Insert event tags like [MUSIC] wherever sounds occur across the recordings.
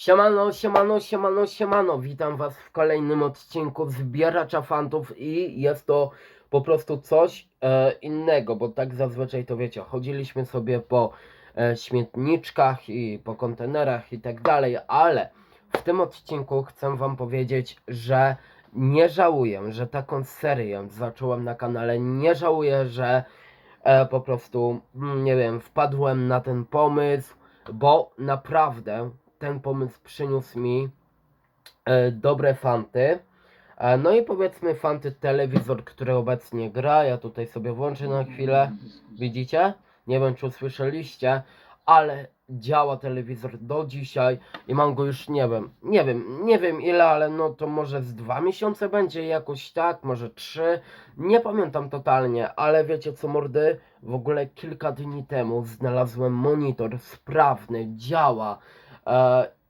Siemano, siemano, siemano, siemano. Witam was w kolejnym odcinku Zbieracza Fantów i jest to po prostu coś e, innego, bo tak zazwyczaj to wiecie, chodziliśmy sobie po e, śmietniczkach i po kontenerach i tak dalej, ale w tym odcinku chcę wam powiedzieć, że nie żałuję, że taką serię zacząłem na kanale, nie żałuję, że e, po prostu, mm, nie wiem, wpadłem na ten pomysł, bo naprawdę ten pomysł przyniósł mi e, dobre fanty. E, no i powiedzmy fanty telewizor, który obecnie gra. Ja tutaj sobie włączę na chwilę. Widzicie? Nie wiem czy usłyszeliście, ale działa telewizor do dzisiaj i mam go już nie wiem, nie wiem, nie wiem ile, ale no to może z dwa miesiące będzie jakoś tak, może trzy, nie pamiętam totalnie, ale wiecie co mordy, w ogóle kilka dni temu znalazłem monitor sprawny, działa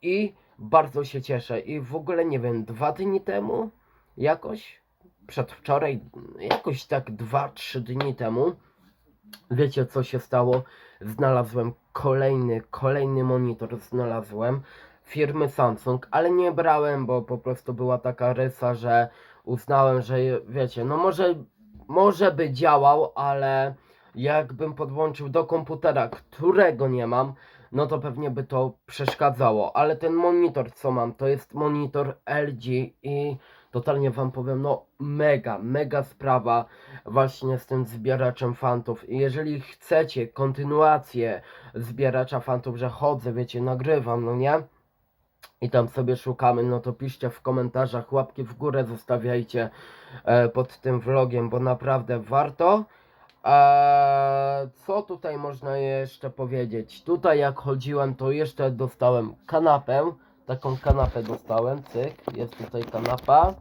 i bardzo się cieszę i w ogóle nie wiem, dwa dni temu jakoś, przedwczoraj, jakoś tak dwa, trzy dni temu, wiecie co się stało? Znalazłem kolejny, kolejny monitor znalazłem firmy Samsung, ale nie brałem, bo po prostu była taka rysa, że uznałem, że wiecie, no może, może by działał, ale jakbym podłączył do komputera, którego nie mam, no to pewnie by to przeszkadzało, ale ten monitor co mam, to jest monitor LG i totalnie wam powiem, no mega, mega sprawa właśnie z tym zbieraczem fantów i jeżeli chcecie kontynuację zbieracza fantów, że chodzę, wiecie, nagrywam, no nie? I tam sobie szukamy, no to piszcie w komentarzach, łapki w górę zostawiajcie e, pod tym vlogiem, bo naprawdę warto. Eee, co tutaj można jeszcze powiedzieć? Tutaj jak chodziłem, to jeszcze dostałem kanapę. Taką kanapę dostałem, cyk, jest tutaj kanapa.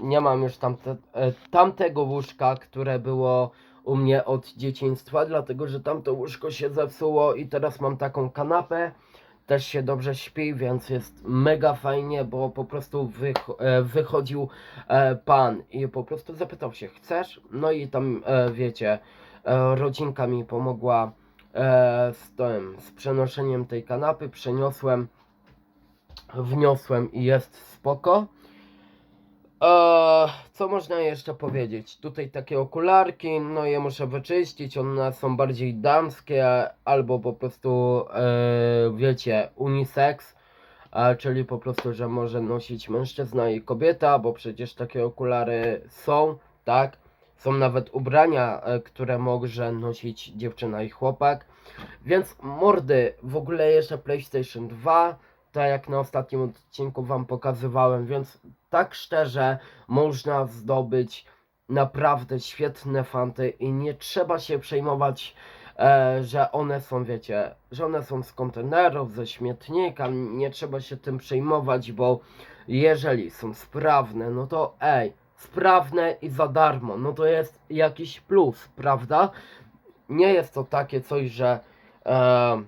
Nie mam już tamte, e, tamtego łóżka, które było u mnie od dzieciństwa, dlatego że tamto łóżko się zepsuło i teraz mam taką kanapę. Też się dobrze śpi, więc jest mega fajnie, bo po prostu wych, e, wychodził e, pan i po prostu zapytał się, chcesz? No i tam, e, wiecie, rodzinka mi pomogła z tym, z przenoszeniem tej kanapy, przeniosłem, wniosłem i jest spoko. Eee, co można jeszcze powiedzieć? Tutaj takie okularki, no je muszę wyczyścić, one są bardziej damskie albo po prostu, e, wiecie, unisex, e, czyli po prostu, że może nosić mężczyzna i kobieta, bo przecież takie okulary są, tak? Są nawet ubrania, e, które może nosić dziewczyna i chłopak. Więc mordy, w ogóle jeszcze PlayStation 2, tak jak na ostatnim odcinku wam pokazywałem, więc tak szczerze można zdobyć naprawdę świetne fanty i nie trzeba się przejmować, e, że one są, wiecie, że one są z kontenerów, ze śmietnika, nie trzeba się tym przejmować, bo jeżeli są sprawne, no to ej, sprawne i za darmo, no to jest jakiś plus, prawda? Nie jest to takie coś, że e,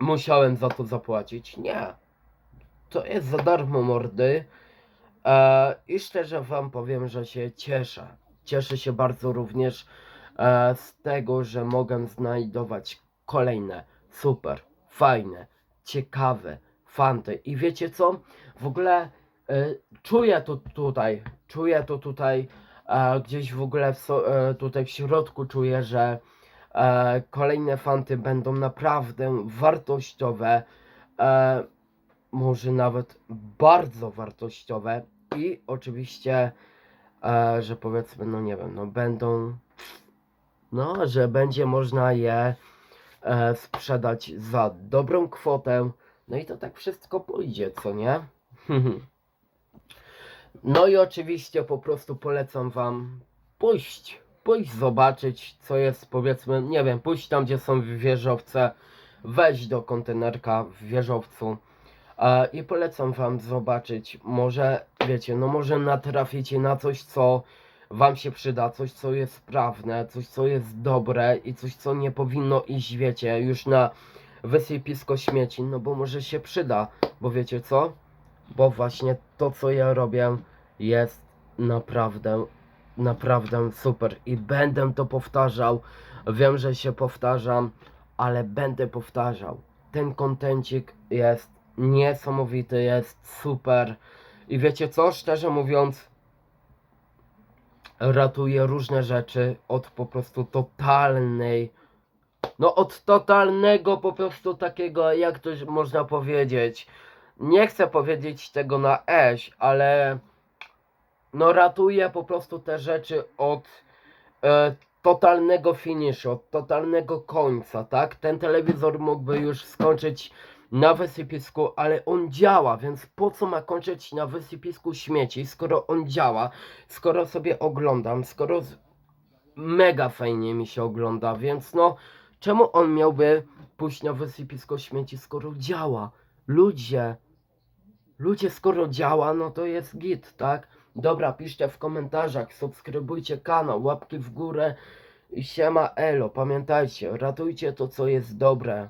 musiałem za to zapłacić, nie. To jest za darmo mordy. E, I szczerze wam powiem, że się cieszę. Cieszę się bardzo również e, z tego, że mogę znajdować kolejne super, fajne, ciekawe fanty. I wiecie co? W ogóle e, czuję to tutaj, czuję to tutaj, e, gdzieś w ogóle w, so, e, tutaj w środku czuję, że kolejne fanty będą naprawdę wartościowe. E, może nawet bardzo wartościowe i oczywiście, e, że powiedzmy, no nie wiem, no będą, no, że będzie można je e, sprzedać za dobrą kwotę, no i to tak wszystko pójdzie, co nie? [LAUGHS] No i oczywiście po prostu polecam wam pójść, pójść zobaczyć, co jest, powiedzmy, nie wiem, pójść tam, gdzie są wieżowce, wejść do kontenerka w wieżowcu, E, I polecam wam zobaczyć, może wiecie, no może natraficie na coś, co wam się przyda, coś, co jest sprawne, coś, co jest dobre i coś, co nie powinno iść, wiecie, już na wysypisko śmieci, no bo może się przyda, bo wiecie co? Bo właśnie to, co ja robię, jest naprawdę, naprawdę super i będę to powtarzał. Wiem, że się powtarzam, ale będę powtarzał. Ten kontencik jest niesamowity jest, super. I wiecie co, szczerze mówiąc, ratuje różne rzeczy od po prostu totalnej, no od totalnego po prostu takiego, jak to można powiedzieć, nie chcę powiedzieć tego na eś, ale no ratuje po prostu te rzeczy od e, totalnego finiszu, od totalnego końca, tak? Ten telewizor mógłby już skończyć na wysypisku, ale on działa, więc po co ma kończyć na wysypisku śmieci, skoro on działa, skoro sobie oglądam, skoro z... mega fajnie mi się ogląda, więc no, czemu on miałby pójść na wysypisko śmieci, skoro działa? Ludzie, ludzie, skoro działa, no to jest git, tak? Dobra, piszcie w komentarzach, subskrybujcie kanał, łapki w górę i siema elo, pamiętajcie, ratujcie to co jest dobre.